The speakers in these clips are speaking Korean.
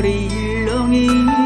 소리 일렁이.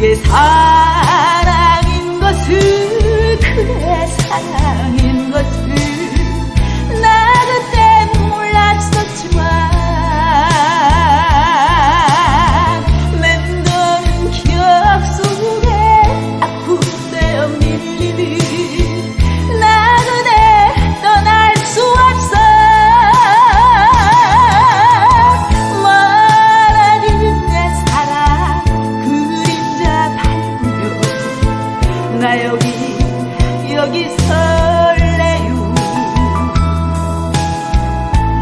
그게 사랑인 것은 그의 사랑인 것은 여기 설레요.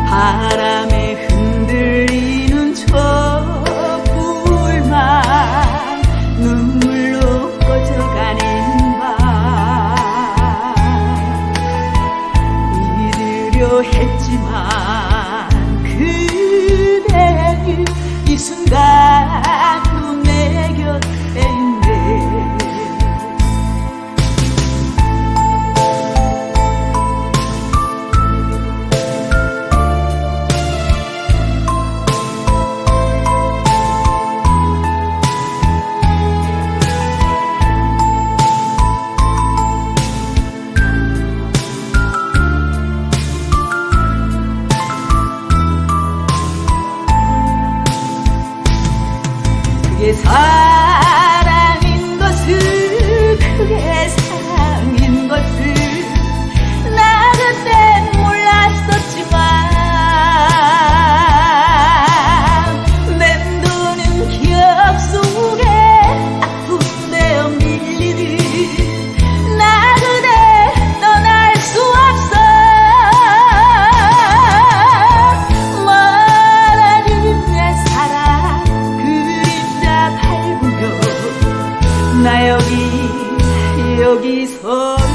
바람에 흔들리는 저 불만 눈물로 꺼져가는 밤. 믿으려 했지만 Ah! Oh.